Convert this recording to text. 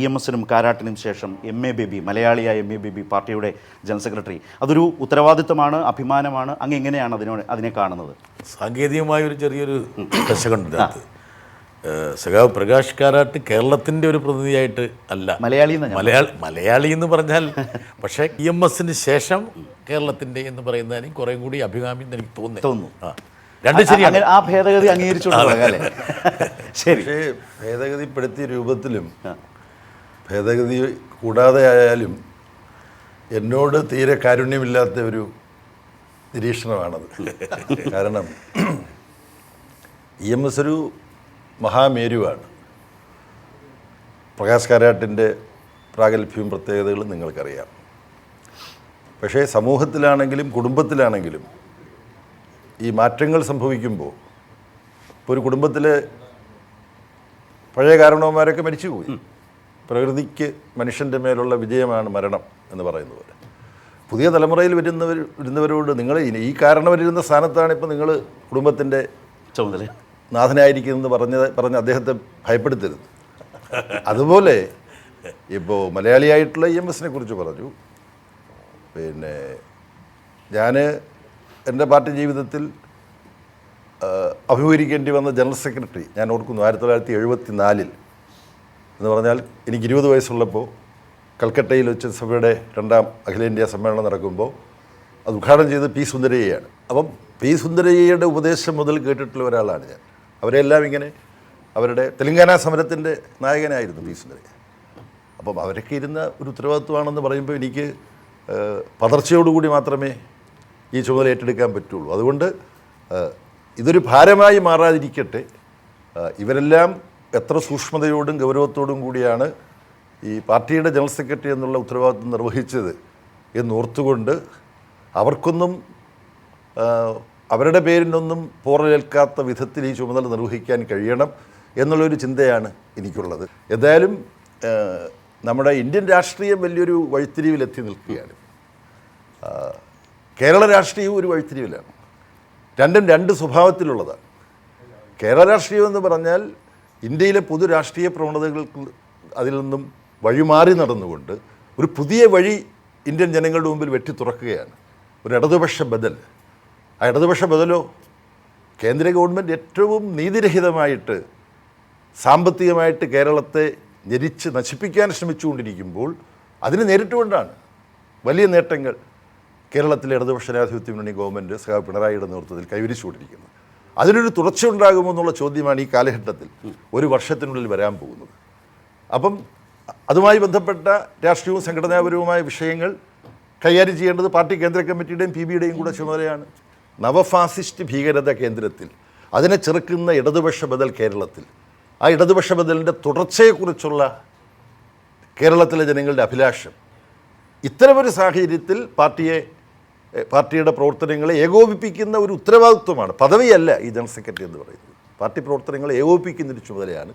E M എസിനും കാരാട്ടിനും ശേഷം എം എ ബേബി മലയാളിയായ എം എ ബേബി പാർട്ടിയുടെ ജനറൽ സെക്രട്ടറി. അതൊരു ഉത്തരവാദിത്തമാണ് അഭിമാനമാണ് അങ്ങ് എങ്ങനെയാണ് അതിനോട് അതിനെ കാണുന്നത്? സാങ്കേതികമായ ഒരു ചെറിയൊരു ദശകമുണ്ട് സഖാവ് പ്രകാശ് കാരാട്ട് കേരളത്തിന്റെ ഒരു പ്രതിനിധിയായിട്ട് അല്ല. മലയാളി എന്ന് മലയാളി മലയാളി എന്ന് പറഞ്ഞാൽ പക്ഷേ ഇ എം എസിന് ശേഷം കേരളത്തിന്റെ എന്ന് പറയുന്നതിന് കുറേ കൂടി അഭികാമ്യം എന്ന് എനിക്ക് തോന്നുന്നു. തോന്നുന്നു. ആ രണ്ട് ശരിയാണ്. ആ ഭേദഗതി അംഗീകരിച്ചു ശരി. പക്ഷേ ഭേദഗതിപ്പെടുത്തിയ രൂപത്തിലും ഭേദഗതി കൂടാതെ ആയാലും എന്നോട് തീരെ കാരുണ്യമില്ലാത്ത ഒരു നിരീക്ഷണമാണത്. കാരണം ഇ എം എസ് ഒരു മഹാമേരുവാണ്. പ്രകാശ് കാരാട്ടിന്റെ പ്രാഗൽഭ്യവും പ്രത്യേകതകളും നിങ്ങൾക്കറിയാം. പക്ഷേ സമൂഹത്തിലാണെങ്കിലും കുടുംബത്തിലാണെങ്കിലും ഈ മാറ്റങ്ങൾ സംഭവിക്കുമ്പോൾ ഇപ്പോൾ ഒരു കുടുംബത്തിലെ പഴയ കാരണവന്മാരൊക്കെ മരിച്ചുപോയി. പ്രകൃതിക്ക് മനുഷ്യന്റെ മേലുള്ള വിജയമാണ് മരണം എന്ന് പറയുന്നത് പോലെ. പുതിയ തലമുറയിൽ വരുന്നവർ വരുന്നവരോട് നിങ്ങൾ ഇനി ഈ കാരണവരിരുന്ന സ്ഥാനത്താണ് ഇപ്പോൾ നിങ്ങൾ കുടുംബത്തിന്റെ ചുമതല. നാഥനായിരിക്കുമെന്ന് പറഞ്ഞ പറഞ്ഞ് അദ്ദേഹത്തെ ഭയപ്പെടുത്തരുത്. അതുപോലെ ഇപ്പോൾ മലയാളിയായിട്ടുള്ള ഇ എം എസിനെ കുറിച്ച് പറഞ്ഞു. പിന്നെ ഞാൻ എന്റെ പാർട്ടി ജീവിതത്തിൽ അഭിമുഖീകരിക്കേണ്ടി വന്ന ജനറൽ സെക്രട്ടറി ഞാൻ ഓർക്കുന്നു ആയിരത്തി തൊള്ളായിരത്തി എഴുപത്തി നാലിൽ എന്ന് പറഞ്ഞാൽ എനിക്ക് ഇരുപത് വയസ്സുള്ളപ്പോൾ കൽക്കട്ടയിൽ വെച്ച് സഭയുടെ രണ്ടാം അഖിലേന്ത്യാ സമ്മേളനം നടക്കുമ്പോൾ അത് ഉദ്ഘാടനം ചെയ്തത് പി സുന്ദരയ്യയാണ്. അപ്പം പി സുന്ദരയ്യയുടെ ഉപദേശം മുതൽ കേട്ടിട്ടുള്ള ഒരാളാണ് ഞാൻ. അവരെല്ലാം ഇങ്ങനെ അവരുടെ തെലങ്കാന സമരത്തിന്റെ നായകനായിരുന്നു പി സുന്ദരയ്യ. അപ്പം അവരൊക്കെ ഇരുന്ന ഒരു ഉത്തരവാദിത്വമാണെന്ന് പറയുമ്പോൾ എനിക്ക് പതർച്ചയോടുകൂടി മാത്രമേ ഈ ചുമതല ഏറ്റെടുക്കാൻ പറ്റുള്ളൂ. അതുകൊണ്ട് ഇതൊരു ഭാരമായി മാറാതിരിക്കട്ടെ. ഇവരെല്ലാം എത്ര സൂക്ഷ്മതയോടും ഗൗരവത്തോടും കൂടിയാണ് ഈ പാർട്ടിയുടെ ജനറൽ സെക്രട്ടറി എന്നുള്ള ഉത്തരവാദിത്വം നിർവഹിച്ചത് എന്നോർത്തുകൊണ്ട് അവർക്കൊന്നും അവരുടെ പേരിനൊന്നും പോറലേൽക്കാത്ത വിധത്തിൽ ഈ ചുമതല നിർവഹിക്കാൻ കഴിയണം എന്നുള്ളൊരു ചിന്തയാണ് എനിക്കുള്ളത്. എന്തായാലും നമ്മുടെ ഇന്ത്യൻ രാഷ്ട്രീയം വലിയൊരു വഴിത്തിരിവിലെത്തി നിൽക്കുകയാണ്. കേരള രാഷ്ട്രീയവും ഒരു വഴിത്തിരിവിലാണ്. രണ്ടും രണ്ട് സ്വഭാവത്തിലുള്ളതാണ്. കേരള രാഷ്ട്രീയം എന്ന് പറഞ്ഞാൽ ഇന്ത്യയിലെ പൊതു രാഷ്ട്രീയ പ്രവണതകൾക്ക് അതിൽ നിന്നും വഴിമാറി നടന്നുകൊണ്ട് ഒരു പുതിയ വഴി ഇന്ത്യൻ ജനങ്ങളുടെ മുമ്പിൽ വെട്ടി തുറക്കുകയാണ്. ഒരു ഇടതുപക്ഷ ബദൽ. ആ ഇടതുപക്ഷ ബദലോ കേന്ദ്ര ഗവൺമെന്റ് ഏറ്റവും നീതിരഹിതമായിട്ട് സാമ്പത്തികമായിട്ട് കേരളത്തെ ഞെരിച്ച് നശിപ്പിക്കാൻ ശ്രമിച്ചുകൊണ്ടിരിക്കുമ്പോൾ അതിന് നേരിട്ടുകൊണ്ടാണ് വലിയ നേട്ടങ്ങൾ കേരളത്തിലെ ഇടതുപക്ഷ ജനാധിപത്യ മുന്നണി ഗവൺമെന്റ് സഹ പിണറായിയുടെ നേതൃത്വത്തിൽ കൈവരിച്ചുകൊണ്ടിരിക്കുന്നത്. അതിനൊരു തുടർച്ചയുണ്ടാകുമോ എന്നുള്ള ചോദ്യമാണ് ഈ കാലഘട്ടത്തിൽ ഒരു വർഷത്തിനുള്ളിൽ വരാൻ പോകുന്നത്. അപ്പം അതുമായി ബന്ധപ്പെട്ട രാഷ്ട്രീയവും സംഘടനാപരവുമായ വിഷയങ്ങൾ കൈകാര്യം ചെയ്യേണ്ടത് പാർട്ടി കേന്ദ്ര കമ്മിറ്റിയുടെയും പി ബിയുടെയും കൂടെ ചുമതലയാണ്. നവഫാസിസ്റ്റ് ഭീകരത കേന്ദ്രത്തിൽ അതിനെ ചെറുക്കുന്ന ഇടതുപക്ഷ ബദൽ കേരളത്തിൽ. ആ ഇടതുപക്ഷ ബദലിന്റെ തുടർച്ചയെക്കുറിച്ചുള്ള കേരളത്തിലെ ജനങ്ങളുടെ അഭിലാഷം. ഇത്തരമൊരു സാഹചര്യത്തിൽ പാർട്ടിയെ പാർട്ടിയുടെ പ്രവർത്തനങ്ങളെ ഏകോപിപ്പിക്കുന്ന ഒരു ഉത്തരവാദിത്വമാണ്. പദവിയല്ല ഈ ജനറൽ സെക്രട്ടറി എന്ന് പറയുന്നത്. പാർട്ടി പ്രവർത്തനങ്ങളെ ഏകോപിപ്പിക്കുന്ന ഒരു ചുമതലയാണ്